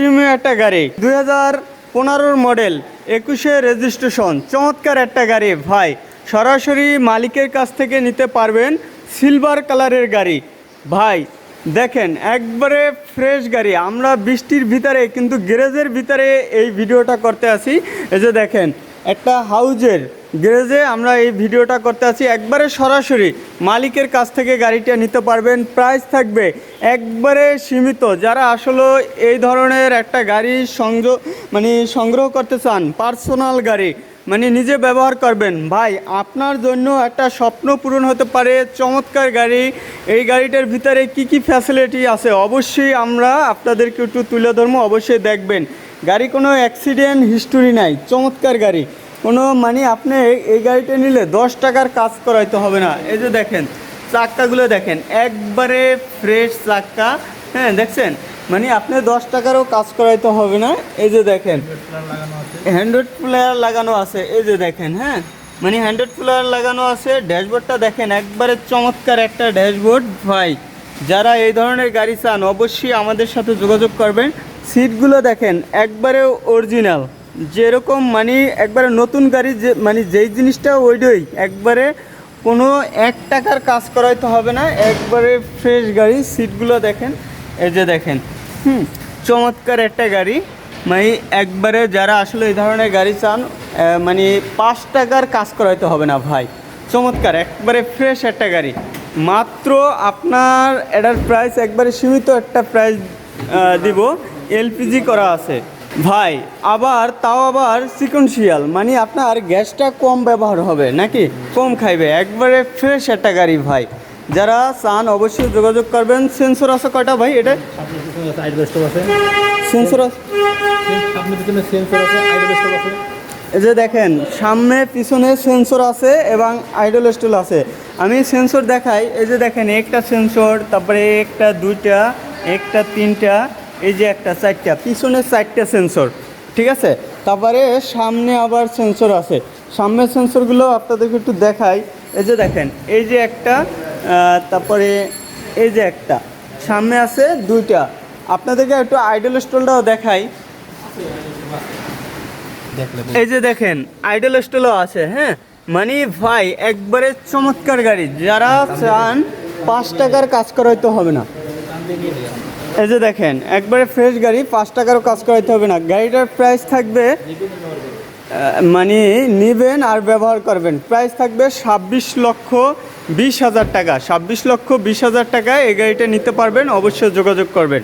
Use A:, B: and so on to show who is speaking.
A: Premium একটা গাড়ি। দুই হাজার পনেরোর মডেল, একুশে রেজিস্ট্রেশন, চমৎকার একটা গাড়ি। ভাই, সরাসরি মালিকের কাছ থেকে নিতে পারবেন সিলভার কালারের গাড়ি। ভাই, দেখেন, একবারে ফ্রেশ গাড়ি। আমরা বৃষ্টির ভিতরে, কিন্তু গ্যারেজের ভিতরে এই ভিডিওটা করতে আসি। এই যে দেখেন একটা হাউজের গ্যারেজে আমরা এই ভিডিওটা করতে আছি। একবারে সরাসরি মালিকের কাছ থেকে গাড়িটা নিতে পারবেন। প্রাইস থাকবে একবারে সীমিত। যারা আসলে এই ধরনের একটা গাড়ি সংযোগ মানে সংগ্রহ করতে চান, পার্সোনাল গাড়ি মানে নিজে ব্যবহার করবেন, ভাই, আপনার জন্য একটা স্বপ্ন পূরণ হতে পারে চমৎকার গাড়ি। এই গাড়িটার ভিতরে কি কি ফ্যাসিলিটি আছে? অবশ্যই আমরা আপনাদেরকে একটু তুলে ধরবো। অবশ্যই দেখবেন। গাড়ি কোনো অ্যাক্সিডেন্ট হিস্টোরি নাই, চমৎকার গাড়ি। কোনো মানে আপনি এই- গাড়িটা নিলে দশ টাকার কাজ করাইতে হবে না। এই যে দেখেন, চাক্কাগুলো দেখেন, একবারে ফ্রেশ চাক্কা হ্যাঁ দেখছেন? মানে আপনি দশ টাকারও কাজ করাইতে হবে না। এই যে দেখেন হ্যান্ড্রয়েড প্লেয়ার লাগানো আছে, এই যে দেখেন হ্যাঁ? মানে হ্যান্ড্রয়েড প্লেয়ার লাগানো আছে, ড্যাশবোর্ডটা দেখেন, একবারে চমৎকার একটা ড্যাশবোর্ড, ভাই। যারা এই ধরনের গাড়ি চান, অবশ্যই আমাদের সাথে যোগাযোগ করবেন। সিটগুলো দেখেন, একবারে অরিজিনাল যেরকম মানে একবারে নতুন গাড়ি যে মানে যেই জিনিসটা ওইটাই। একবারে কোনো এক টাকার কাজ করাইতে হবে না, একবারে ফ্রেশ গাড়ি। সিটগুলো দেখেন, এই যে দেখেন। হুম, চমৎকার একটা গাড়ি। মানে একবারে যারা আসলে এই ধরনের গাড়ি চান মানে পাঁচ টাকার কাজ করাইতে হবে না ভাই। চমৎকার, একবারে ফ্রেশ একটা গাড়ি। মাত্র আপনার এটার প্রাইস একবারে সীমিত একটা প্রাইস দিব। এলপিজি করা আছে। ভাই, আবার, তাও আবার সিকোয়েন্সিয়াল মানে আপনার গ্যাসটা কম ব্যবহার হবে নাকি? কম খাইবে। একবারে ফ্রেশ একটা গাড়ি, ভাই। যারা চান অবশ্যই যোগাযোগ করবেন। সেন্সর আছে কয়টা, ভাই? এটা? সেন্সর এই যে দেখেন, সামনে, পিছনে সেন্সর আছে এবং আইডল স্টুল আছে। আমি সেন্সর দেখাই এই যে দেখেন একটা সেন্সর তারপরে একটা দুইটা একটা তিনটা এই যে একটা চারটা পিছনে চারটা সেন্সর ঠিক আছে? তারপরে সামনে আবার সেন্সর আছে। সামনের সেন্সরগুলো আপনাদেরকে একটু দেখাই। এই যে দেখেন এই যে একটা তারপরে এই যে একটা সামনে আছে দুইটা। আপনাদেরকে একটু আইডল স্টলটাও দেখাই। এই যে দেখেন আইডল স্টলও আছে হ্যাঁ? মানে ভাই, একবারে চমৎকার গাড়ি। যারা চান, পাঁচ টাকার কাজ করাইতে হবে না। এই যে দেখেন, একবারে ফ্রেশ গাড়ি, পাঁচ টাকারও কাজ করাইতে হবে না। গাড়িটার প্রাইস থাকবে মানে নেবেন আর ব্যবহার করবেন। প্রাইস থাকবে ছাব্বিশ লক্ষ বিশ হাজার টাকা। ছাব্বিশ লক্ষ বিশ হাজার টাকায় এই গাড়িটা নিতে পারবেন, অবশ্যই যোগাযোগ করবেন।